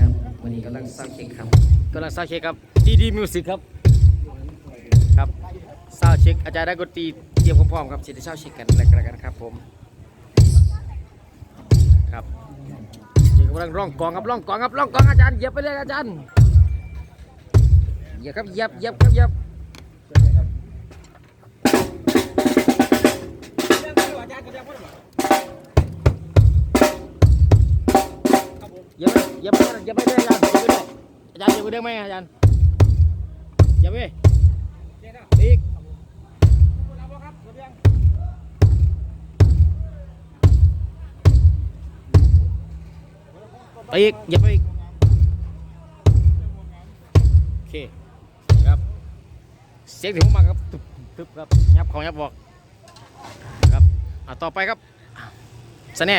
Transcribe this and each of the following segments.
ครับวันนี้กำลังสร้างเค้กครับกำลังซาวเช็คครับดีดีมิวสิกครับครับซาวเช็คอาจารย์ได้กดตีเตรียมพร้อมๆครับสิได้ซาวเช็คกันแล้วกันครับผมครับเดี๋ยวกำลังร้องกองครับร้องกองครับร้องกองอาจารย์เหยียบไปเลยอาจารย์เหยียบครับเหยียบเหยียบครับเหยียบ เหยียบไปเหยียบไปเลยอาจารย์เหยียบไปเลยอาจารย์เหยียบไปได้ไหมอาจารย์เหยียบไปอีกไปอีกเหยียบไปอีกโอเคครับเสียงที่ผมมาครับตึบตึบครับยับของยับบอกครับอะต่อไปครับสแน่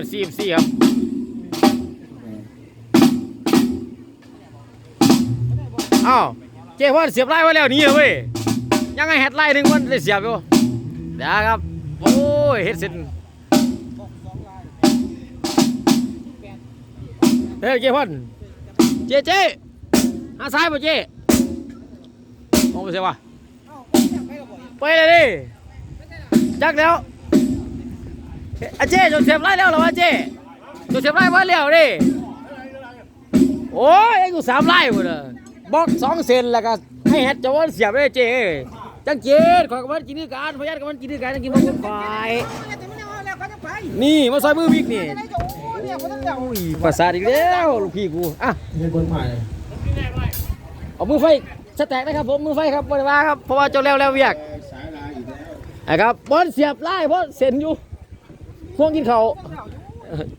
เป็นซีมซีครับอ้าวเจ้พ่อเสียบไล่ไว้แล้วนี่เว้ยยังไงแฮดไล่หนึ่งวันได้เสียบอยู่เดี๋ยวครับ โอ้ยเฮ็ดเสร็จเฮ้ยเจ้พ่อนเจ๊เจ๊หาซ้ายป่ะเจ๊มองไปเสียวะไปเลยดิจักแล้ว อาเจ๊จนเสียบไล่แล้วเหรอวะเจ๊จนเสียบไล่ไว้แล้วดิโอ้ยไอ้กูสามไล่หมดเลยบล็อกสองเซนแล้วก็ให้แฮดจะว่าเสียบได้เจ๊จังเจ๊ขอยกับมันกินด้วยกันพยัดกับมันกินด้วยกันจังกินมันคนควายนี่มาซอยมือวิกนี่โอ้ยประสาอีกแล้วลูกพี่กูอะเอามือไฟสแต็กนะครับผมมือไฟครับบริวาครับเพราะว่าเจ้าแล้วแล้วเวียกสายลาอีกแล้วนะครับบอลเสียบไล่เพราะเส้นอยู่ พวงกินเขาว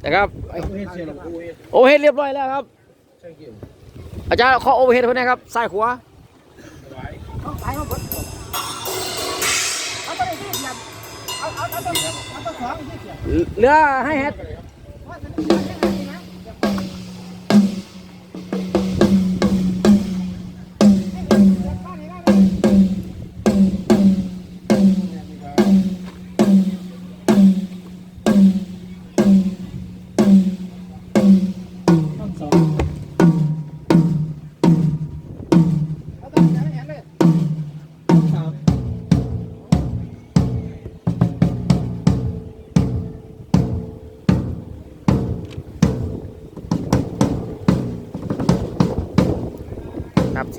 นะครับไอ้ผู้เฮ็ดเสียหลงกูเฮ็ดโอเวอร์เฮดเรียบร้อยแล้วครับช่างเกี่ยวอาจารย์ขอโอเวอร์เฮดคนนี้ครับซ้ายขวาเหลือให้เฮดครับ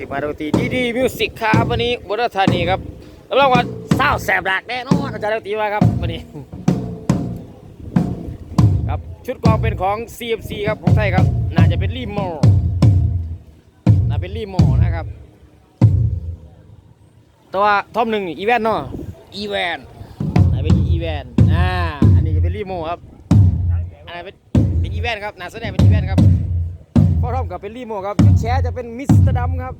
สิมาดูตีดีดีมิวสิกครับวันนี้บุรีธานีครับรับรองว่าเศร้าแสบหลักแน่นอนอาจารย์ดนตรีว่าครับวันนี้ครับชุดกองเป็นของ CMC ครับของไทยครับ น่าจะเป็นรีโมน่าเป็นรีโมนะครับ แต่ว่าทอมหนึ่งอีแวนเนาะอีแวนน่าเป็นอีแวนอ่าอันนี้จะเป็นรีโมครับอันนั้เป็นเป็นอีแวนครับน่าแสดงเป็นอีแวนครับพ่อทอมกับเป็นรีโมครับชุดแชร์จะเป็นมิสเตอร์ดัมครับ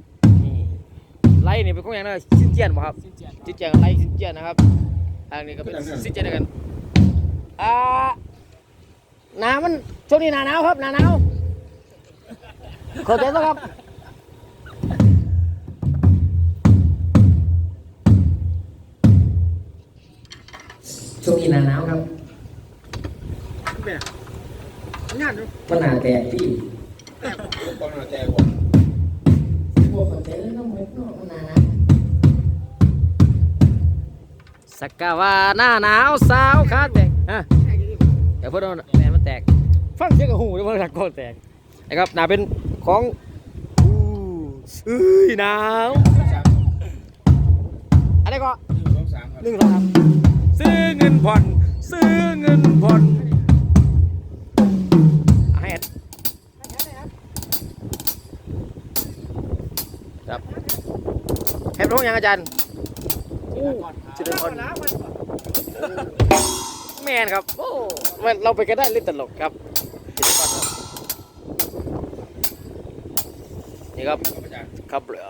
ไล่นี่เป็นของอย่างนั้นซินเจียนป่ะครับซินเจียนกับไล่ซินเจียนนะครับอันนี้ก็เป็นซินเจียนด้วยกันอ่าหนามันช่วงนี้หนาหนาวครับหนาหนาวเข้าใจไหมครับช่วงนี้หนาหนาวครับงานดูมันหนาแตกที่ตอนนั้นแต่ผม พวกเข้าใจแล้วต้องเม็ดนาะมันาหนาวสักกะว่าหน้าหนาวสาวขาแตกฮะเดี๋ยวเพื่อนแหนมันแตก ฟังเสียงกับหูเดี๋ยวเพื่อนสักก้อนแตกนะครับหนาเป็นของอู้เอ้ยหนาวอะไรก็หนึ่งสองสามซื้อเงินผ่อนซื้อเงินผ่อน นพวกยังอาจารย์อู้จิตรพรแมนครับ โอ้เราไปกันได้เล่นตลกครับจิตรพรครับนี่ครับครับอาจารย์ครับเหลือ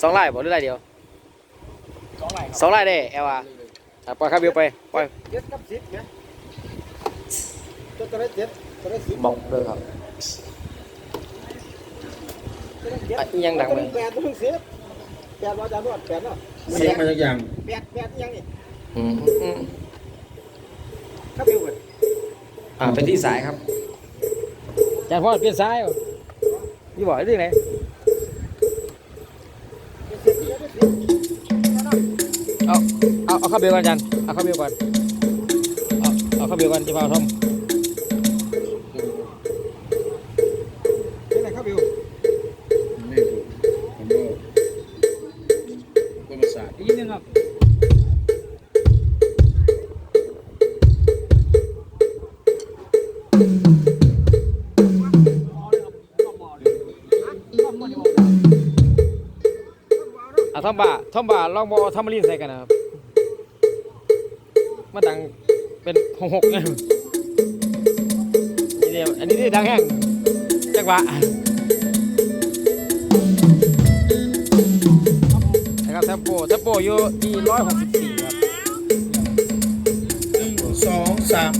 สองไร่บอกหรือไร่เดียวสองไล่ครับสองได้เอลอาปล่อยครับบิวไปปล่อยเจ็ดกับสิบเนี่ยตัวได้เจ็ดตัวได้สิบบอกเลยครับยังดังเลได้ย แปดตัวได้สิบแปดว่าอาจารย์นวดแปดเนาะเสียงมาจากอย่างแปดแปดยังนี่อืมอืมครับบิวเว้ยอ่าเป็นที่สายครับอาจารย์พ่อเปลี่ยนสายเหรอพี่บอกเรื่องไหนเจ็ดสิบเจ็ดสิบเอาเอาเอาเข้าเบลก่อนอาจารย์เอาเข้าเบลก่อนเอาเอาเข้าเบลก่อนที่พาทอ เอาทอมบ่าทอมบ่าลองบอทอมมาลินใส่กันนะครับมาดังเป็นหกหกไงนี่เดียวอันนี้นี่ดังแห้งจังหวะนะครับเทมโปเทมโปอยู่ที่ร้อยหกสิบสี่ครับหนึ่งสองสาม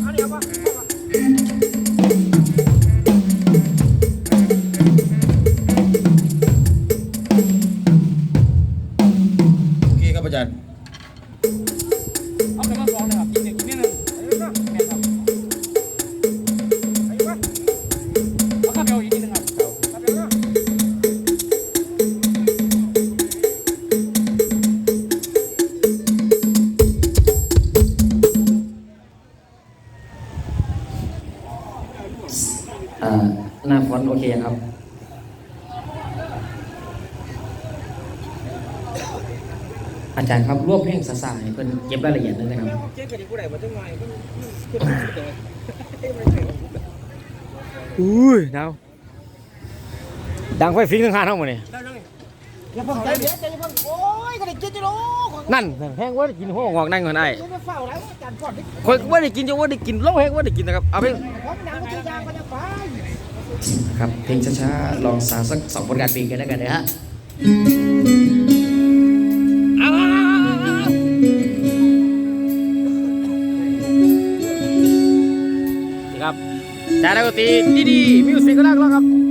หน้าฟอนโอเคครับ อาจารย์ครับรวบเพลงสาๆให้เพิ่นเก็บรายละเอียดนั่นะครับเจ๊กันดีกูได้มาจังไงอุ้ยดาวดังไฟฟิงทั้งคานทั้งหมดนี่ได้เลยองใจเย็นใจเย็นเพิ่งโอ้ยก็ได้กินจิโร่ของนั่นแห้งว่าได้กินหัวงอกนั่งก่อนไอ้เดี๋ยวไปเฝ้าแล้วอาจารย์ก่อนว่าได้กินจะว่าได้กินเล่าแห้งว่าได้กินนะครับเอาไป ครับเพลงช้าๆ ลองสาวสักสองผลงานเพลงกันแล้วกันนะฮะนี่ครับจานักดนตรีดีๆมิวสิกก็ได้แล้วครับ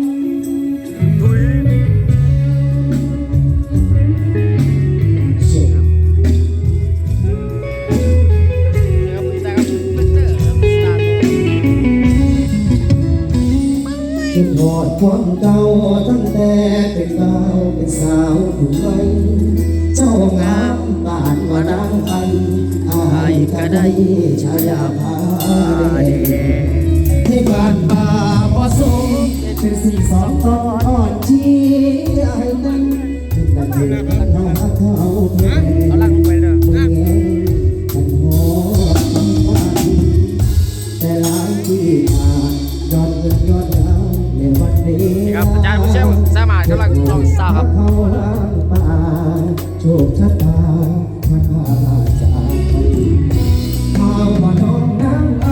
อดความเก่าตั้งแต่เป็นบ่าวเป็นสาวผู้ไว้เจ้างามบ้านว่านางไออายก็ได้ฉายาพาเดให้บ้านป่าบ่สมเป็นสิ่งสองตอนอ่อนที่ไอ้นั้นเป็นกันเดินหาเขาแพ้เอาล่างไปเลยเมื่อแงกันหอดคำพันแต่หลายที่ผ่านยอดเงินยอดดาว นี่ครับอาจารย์ผู้เชี่ยวสามารถกำลังลองสาวครับเข้าล้างป่าโชคชะตาพัดพาจากไปข้าวนองน้ำไอ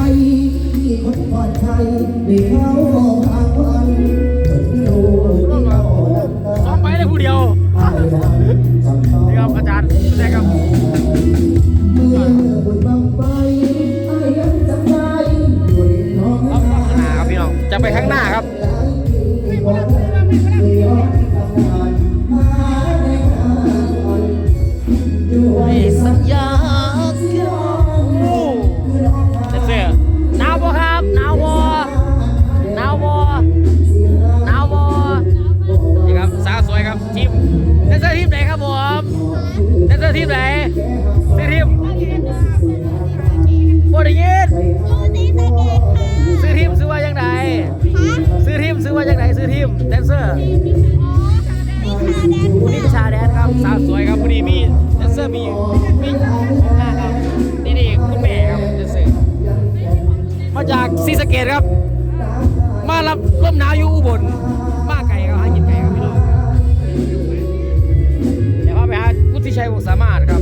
ที่คนปลอดภัยได้เข้า ว่าจังไดซื้อทีมซื้อว่าจังไดซื้อทีมแดนเซอร์คุณนิชาแดนครับสาวสวยครับวันนี้มีแดนเซอร์มีมีนี่นี่คุณแม่ครับแดนเซอร์มาจากศรีสเกดครับ มารับลมหนาวอยู่อุบลมาไก่ครับหากินไก่ครับพี่น้องเดี๋ยวพาไปหาวุฒิชัยวงสามารถครับ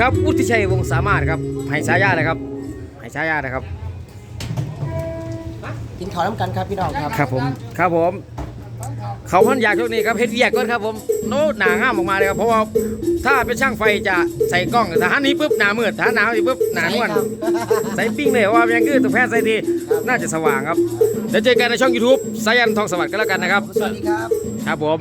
ครับวุฒิชัยวงศ์สามารถครับให้ฉายาเลยครับให้ฉายาเลยครับ กินข้าวน้ำกันครับพี่น้องครับครับผม ครับผม เขาพันอยากช่วงนี้ครับเฮ็ดเวียกก่อนครับผมโน้หนางามออกมาเลยครับเพราะว่าถ้าเป็นช่างไฟจะใส่กล้องถ้าหันนี้ปุ๊บหนามืดถ้าหนาวนี่ปุ๊บหนานวลใส่ปิ้งเลยว่ายังคือตัวแพทย์ใส่ทีน่าจะสว่างครับเดี๋ยวเจอกันในช่อง YouTube สายันทองสวัสดิ์ก็แล้วกันนะครับสวัสดีครับครับผม